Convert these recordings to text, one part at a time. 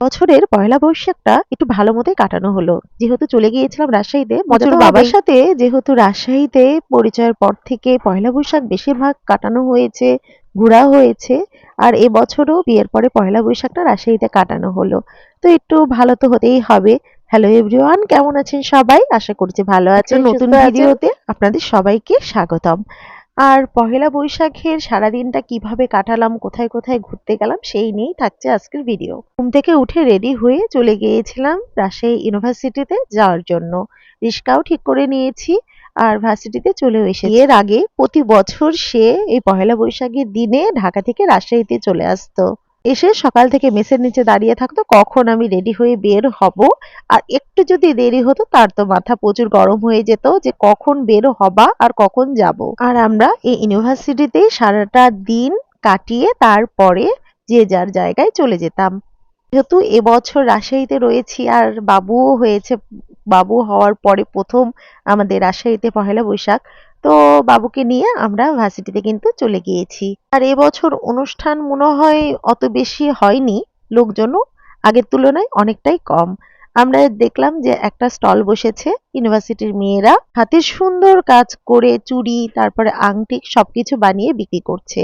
বছরের পয়লা বৈশাখটা একটু ভালো মতোই কাটানো হলো। যেহেতু চলে গিয়েছিলাম রাজশাহীতে মজা মজা তো তো বাবার সাথে যেহেতু রাজশাহীতে পরিচয়ের পর থেকে পয়লা বৈশাখ বেশিরভাগ কাটানো হয়েছে ঘোরা হয়েছে আর এবছরও বিয়ের পরে পয়লা বৈশাখটা রাজশাহীতে কাটানো হলো। তো একটু ভালো তো হতেই হবে। হ্যালো এভরিওয়ান কেমন আছেন সবাই? আশা করছি ভালো আছেন। নতুন ভিডিওতে আপনাদের সবাইকে স্বাগতম। আর পহেলা বৈশাখের সারাদিনটা কীভাবে কাটালাম, কোথায় কোথায় ঘুরতে গেলাম, সেই নিয়েই থাকছে আজকের ভিডিও ঘুম থেকে উঠে রেডি হয়ে চলে গিয়েছিলাম রাজশাহী ইউনিভার্সিটিতে যাওয়ার জন্য। রিস্কাও ঠিক করে নিয়েছি আর ভার্সিটিতে চলে এসে এর আগে প্রতি বছর সে এই পহেলা বৈশাখের দিনে ঢাকা থেকে রাজশাহীতে চলে আসতো। এসে সকাল থেকে মেসের নিচে দাঁড়িয়ে থাকতো, কখন আমি রেডি হয়ে বের হব? আর একটু যদি দেরি হতো, তার তো মাথা প্রচুর গরম হয়ে যেত যে কখন বের হবা আর কখন যাব। আর আমরা এই ইউনিভার্সিটিতে সারাটা দিন কাটিয়ে তারপরে যে যার জায়গায় চলে যেতাম। যেহেতু এবছর রাজশাহীতে রয়েছি আর বাবুও হয়েছে বাবু হওয়ার পরে প্রথম আমাদের রাজশাহীতে পহেলা বৈশাখ। তো বাবুকে নিয়ে আমরা ভার্সিটিতে কিন্তু চলে গিয়েছি। আর এবছর অনুষ্ঠান মনে হয় অত বেশি হয়নি, লোকজনও আগের তুলনায় অনেকটাই কম। আমরা দেখলাম যে একটা স্টল বসেছে ইউনিভার্সিটির মেয়েরা, হাতে সুন্দর কাজ করে চুড়ি, তারপরে আংটি সবকিছু বানিয়ে বিক্রি করছে।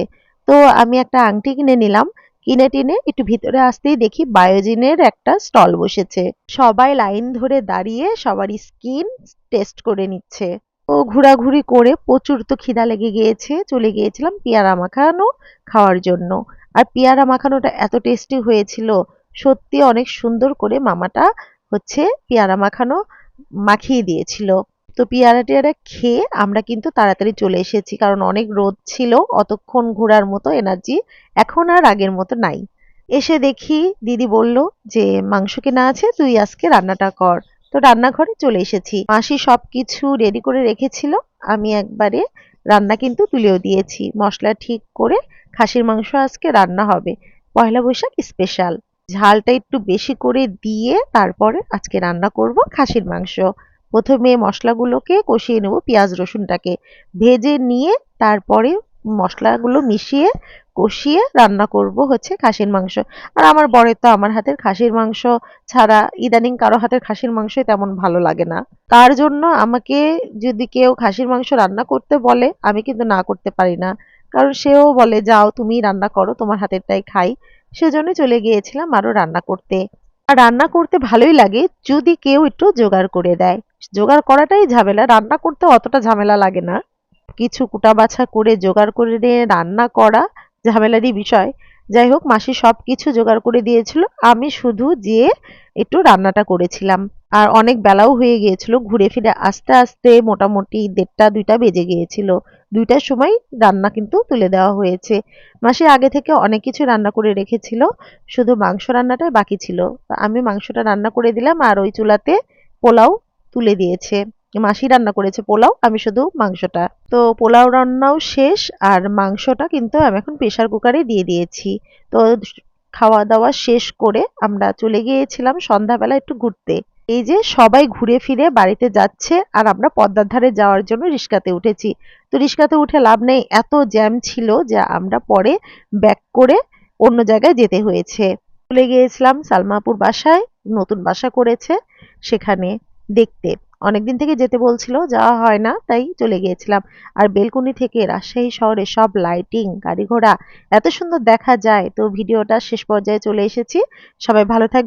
তো আমি একটা আংটি কিনে নিলাম কিনে টিনে একটু ভিতরে আসতেই দেখি বায়োজিনের একটা স্টল বসেছে। সবাই লাইন ধরে দাঁড়িয়ে সবার স্কিন টেস্ট করে নিচ্ছে। ও ঘোরাঘুরি করে প্রচুর তো খিদা লেগে গিয়েছে, চলে গিয়েছিলাম পেয়ারা মাখানো খাওয়ার জন্য। আর পেয়ারা মাখানোটা এত টেস্টি হয়েছিল, সত্যি অনেক সুন্দর করে মামাটা হচ্ছে পেয়ারা মাখানো মাখিয়ে দিয়েছিল। তো পেয়ারা টেয়ারা খেয়ে আমরা কিন্তু তাড়াতাড়ি চলে এসেছি, কারণ অনেক রোদ ছিল, অতক্ষণ ঘোরার মতো এনার্জি এখন আর আগের মতো নাই। এসে দেখি দিদি বলল যে, মাংস কেনা আছে, তুই আজকে রান্নাটা কর। তো রান্নাঘরে চলে এসেছি। মাসি সবকিছু রেডি করে রেখেছিল, আমি একবারে রান্না কিন্তু তুলেও দিয়েছি। মশলা ঠিক করে খাসির মাংস আজকে রান্না হবে। পয়লা বৈশাখ স্পেশাল ঝালটা একটু বেশি করে দিয়ে তারপরে আজকে রান্না করব খাসির মাংস। প্রথমে মশলাগুলোকে কষিয়ে নেব, পেঁয়াজ রসুনটাকে ভেজে নিয়ে তারপরে মশলাগুলো মিশিয়ে কষিয়ে রান্না করব হচ্ছে খাসির মাংস। আর আমার বরের তো আমার হাতের খাসির মাংস ছাড়া ইদানিং কারও হাতের খাসির মাংস তেমন ভালো লাগে না। তার জন্য আমাকে যদি কেউ খাসির মাংস রান্না করতে বলে, আমি কিন্তু না করতে পারি না। কারণ সেও বলে, যাও তুমি রান্না করো, তোমার হাতেরটাই খাই। সেজন্য চলে গিয়েছিলাম আরও রান্না করতে। আর রান্না করতে ভালোই লাগে যদি কেউ একটু জোগাড় করে দেয়। জোগাড় করাটাই ঝামেলা, রান্না করতে অতটা ঝামেলা লাগে না। কিছু কুটা বাছা করে জোগাড় করে নিয়ে রান্না করা ঝামেলারই বিষয়। যাই হোক, মাসি সব কিছু জোগাড় করে দিয়েছিল, আমি শুধু যেয়ে একটু রান্নাটা করেছিলাম। আর অনেক বেলাও হয়ে গিয়েছিল, ঘুরে ফিরে আস্তে আস্তে মোটামুটি দেড়টা, দুইটা বেজে গিয়েছিল। দুইটার সময় রান্না কিন্তু তুলে দেওয়া হয়েছে। মাসি আগে থেকে অনেক কিছু রান্না করে রেখেছিল, শুধু মাংস রান্নাটাই বাকি ছিল। আমি মাংসটা রান্না করে দিলাম আর ওই চুলাতে পোলাও তুলে দিয়েছে। মাসি রান্না করেছে পোলাও, আমি শুধু মাংসটা। তো পোলাও রান্নাও শেষ, আর মাংসটা কিন্তু আমি এখন প্রেসার কুকারে দিয়ে দিয়েছি। তো খাওয়া দাওয়া শেষ করে আমরা চলে গিয়েছিলাম সন্ধ্যাবেলা একটু ঘুরতে। এই যে সবাই ঘুরে ফিরে বাড়িতে যাচ্ছে, আর আমরা পদ্মার ধারে যাওয়ার জন্য রিক্সাতে উঠেছি। তো রিক্সাতে উঠে লাভ নেই, এত জ্যাম ছিল যে আমরা পরে ব্যাক করে অন্য জায়গায় যেতে হয়েছে। চলে গিয়েছিলাম সালমাপুর বাসায়, নতুন বাসা করেছে সেখানে। দেখতে। অনেকদিন থেকে যেতে বলছিল, যাওয়া হয় না, তাই চলে গিয়েছিলাম। আর বেলকুনি থেকে রাজশাহী শহরে সব লাইটিং গাড়ি ঘোড়া, এত সুন্দর দেখা যায়। তো ভিডিওটা শেষ পর্যায়ে চলে এসেছি। সবাই ভালো থাকবে